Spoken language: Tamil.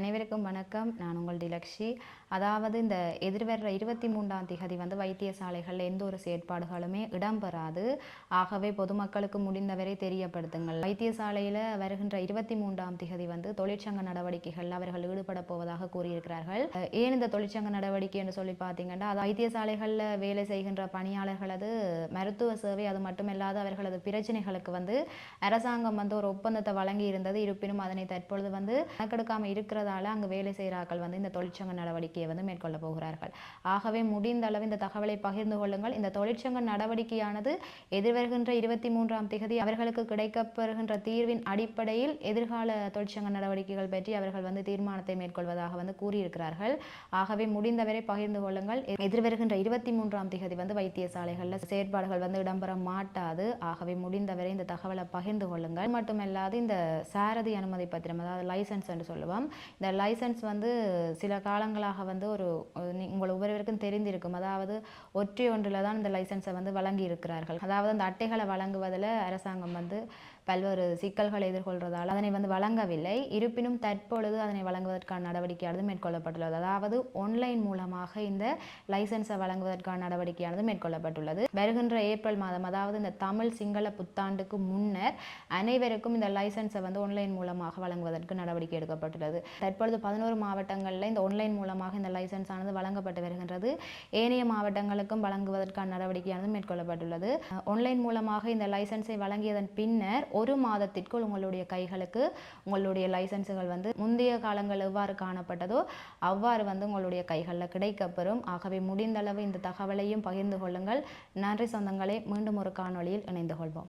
அனைவருக்கும் வணக்கம். நான் உங்கள் டிலக்ஷி. அதாவது இந்த எதிர்வர இருபத்தி மூன்றாம் திகதி வந்து வைத்தியசாலைகளில் எந்த ஒரு செயற்பாடுகளுமே இடம்பெறாது. ஆகவே பொதுமக்களுக்கு முடிந்தவரை தெரியப்படுத்துங்கள். வைத்தியசாலையில் வருகின்ற இருபத்தி மூன்றாம் திகதி வந்து தொழிற்சங்க நடவடிக்கைகள் அவர்கள் ஈடுபட போவதாக கூறியிருக்கிறார்கள். ஏன் இந்த தொழிற்சங்க நடவடிக்கை என்று சொல்லி பார்த்தீங்கன்னா அது வைத்தியசாலைகளில் வேலை செய்கின்ற பணியாளர்களது மருத்துவ சேவை அது மட்டுமல்லாது அவர்களது பிரச்சனைகளுக்கு வந்து அரசாங்கம் வந்து ஒரு ஒப்பந்தத்தை வழங்கி இருந்தது இருப்பினும் அதனை தற்பொழுது வந்து கணக்கெடுக்காமல் இருப்பதால் அங்கு வேலை செய்கிறார்கள் வந்து இந்த தொழிற்சங்க நடவடிக்கையை வந்து மேற்கொள்ள போகிறார்கள். ஆகவே முடிந்த அளவு இந்த தகவலை பகிர்ந்து கொள்ளுங்கள். இந்த தொழிற்சங்க நடவடிக்கையானது எதிர்வருகின்ற இருபத்தி மூன்றாம் திகதி அவர்களுக்கு கிடைக்கப்பெறுகின்ற தீர்வின் அடிப்படையில் எதிர்கால தொழிற்சங்க நடவடிக்கைகள் பற்றி அவர்கள் வந்து தீர்மானத்தை மேற்கொள்வதாக வந்து கூறியிருக்கிறார்கள். ஆகவே முடிந்தவரை பகிர்ந்து கொள்ளுங்கள். எதிர்வருகின்ற இருபத்தி மூன்றாம் திகதி வந்து வைத்தியசாலைகளில் செயற்பாடுகள் வந்து இடம்பெற மாட்டாது. ஆகவே முடிந்தவரை இந்த தகவலை பகிர்ந்து கொள்ளுங்கள். மட்டுமல்லாது இந்த சாரதி அனுமதி பத்திரம் அதாவது லைசன்ஸ் என்று சொல்லுவோம் இந்த லைசன்ஸ் வந்து சில காலங்களாக வந்து ஒரு நீ- உங்கள் ஒவ்வொருவருக்கும் தெரிந்திருக்கும். அதாவது ஒற்றை ஒன்றில் தான் இந்த லைசன்ஸை வந்து வழங்கி இருக்கிறார்கள். அதாவது அந்த அட்டைகளை வழங்குவதில் அரசாங்கம் வந்து பல்வேறு சிக்கல்களை எதிர்கொள்கிறதால் அதனை வந்து வழங்கவில்லை. இருப்பினும் தற்பொழுது அதனை வழங்குவதற்கான நடவடிக்கையானது மேற்கொள்ளப்பட்டுள்ளது. அதாவது ஆன்லைன் மூலமாக இந்த லைசன்ஸை வழங்குவதற்கான நடவடிக்கையானது மேற்கொள்ளப்பட்டுள்ளது. வருகின்ற ஏப்ரல் மாதம் அதாவது இந்த தமிழ் சிங்கள புத்தாண்டுக்கு முன்னர் அனைவருக்கும் இந்த லைசன்ஸை வந்து ஆன்லைன் மூலமாக வழங்குவதற்கு நடவடிக்கை எடுக்கப்பட்டுள்ளது. தற்பொழுது பதினோரு மாவட்டங்களில் இந்த ஆன்லைன் மூலமாக இந்த லைசன்ஸ் ஆனது வழங்கப்பட்டு வருகின்றது. ஏனைய மாவட்டங்களுக்கும் வழங்குவதற்கான நடவடிக்கையானது மேற்கொள்ளப்பட்டுள்ளது. ஆன்லைன் மூலமாக இந்த லைசன்ஸை வழங்கியதன் பின்னர் ஒரு மாதத்திற்குள் உங்களுடைய கைகளுக்கு உங்களுடைய லைசன்ஸுகள் வந்து முந்தைய காலங்கள் எவ்வாறு காணப்பட்டதோ அவ்வாறு வந்து உங்களுடைய கைகளில் கிடைக்கப்பெறும். ஆகவே முடிந்தளவு இந்த தகவலையும் பகிர்ந்து கொள்ளுங்கள். நன்றி சொந்தங்களை மீண்டும் ஒரு காணொளியில் இணைந்து கொள்வோம்.